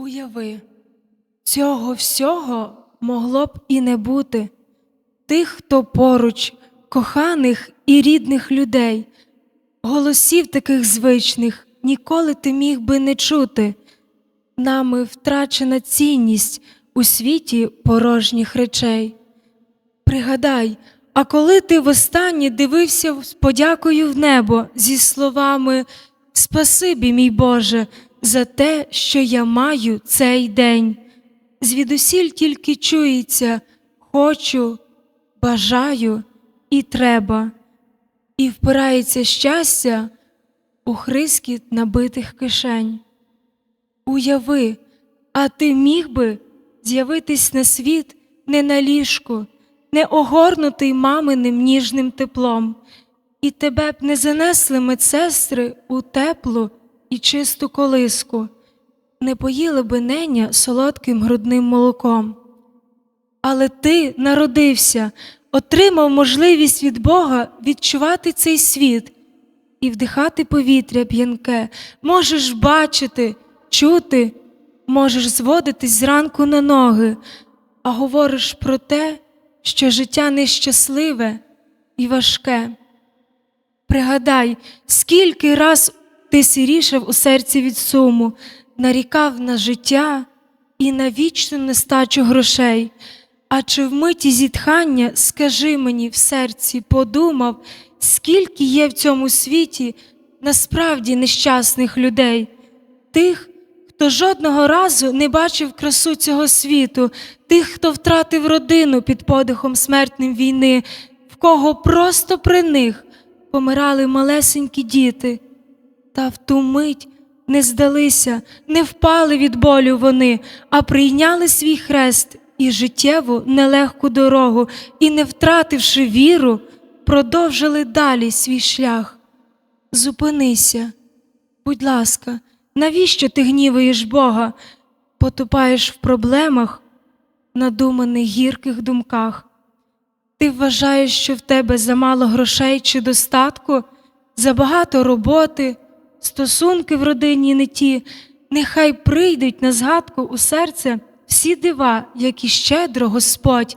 Уяви, цього всього могло б і не бути. Тих, хто поруч, коханих і рідних людей, голосів таких звичних ніколи ти міг би не чути. Нами втрачена цінність у світі порожніх речей. Пригадай, а коли ти востаннє дивився з подякою в небо зі словами Спасибі, мій Боже, за те, що я маю цей день. Звідусіль тільки чується хочу, бажаю і треба, і впирається щастя у хрискіт набитих кишень. Уяви, а ти міг би з'явитись на світ не на ліжку, не огорнутий маминим ніжним теплом, і тебе б не занесли медсестри у теплу і чисту колиску, не поїли би неня солодким грудним молоком. Але ти народився, отримав можливість від Бога відчувати цей світ і вдихати повітря п'янке, можеш бачити, чути, можеш зводитись зранку на ноги, а говориш про те, що життя нещасливе і важке. Пригадай, скільки раз ти сірішав у серці від суму, нарікав на життя і на вічну нестачу грошей. А чи в миті зітхання, скажи мені в серці, подумав, скільки є в цьому світі насправді нещасних людей, тих, хто жодного разу не бачив красу цього світу, тих, хто втратив родину під подихом смертним війни, в кого просто при них помирали малесенькі діти, та в ту мить не здалися, не впали від болю вони, а прийняли свій хрест і життєву нелегку дорогу, і, не втративши віру, продовжили далі свій шлях. Зупинися, будь ласка, навіщо ти гніваєш Бога, потупаєш в проблемах, надуманих гірких думках? Ти вважаєш, що в тебе замало грошей чи достатку, забагато роботи, стосунки в родині не ті, нехай прийдуть на згадку у серце всі дива, які щедро Господь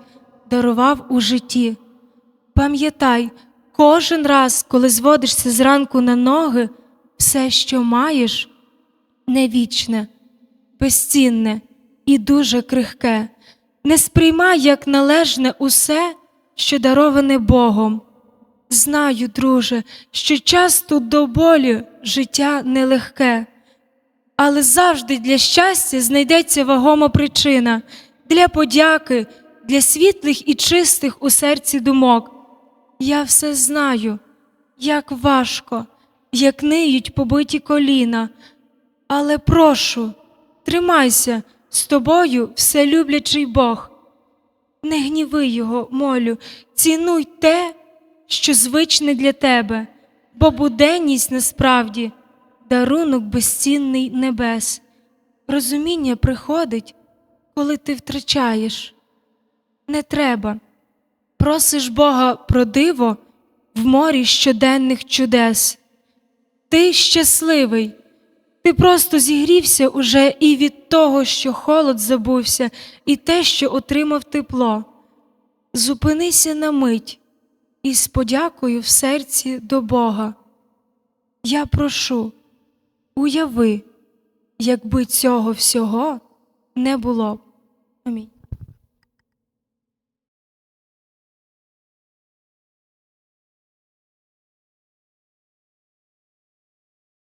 дарував у житті. Пам'ятай, кожен раз, коли зводишся зранку на ноги, все, що маєш, не вічне, безцінне і дуже крихке. Не сприймай як належне усе, що дароване Богом. Знаю, друже, що часто до болю життя нелегке, але завжди для щастя знайдеться вагома причина для подяки, для світлих і чистих у серці думок. Я все знаю, як важко, як ниють побиті коліна, але прошу, тримайся з тобою, вселюблячий Бог. Не гніви його, молю, цінуй те, що звичне для тебе, бо буденність насправді дарунок безцінний небес. Розуміння приходить, коли ти втрачаєш. Не треба. Просиш Бога про диво в морі щоденних чудес. Ти щасливий, ти просто зігрівся уже і від того, що холод забувся, і те, що отримав тепло. Зупинися на мить і з подякою в серці до Бога. Я прошу, уяви, якби цього всього не було. Амінь.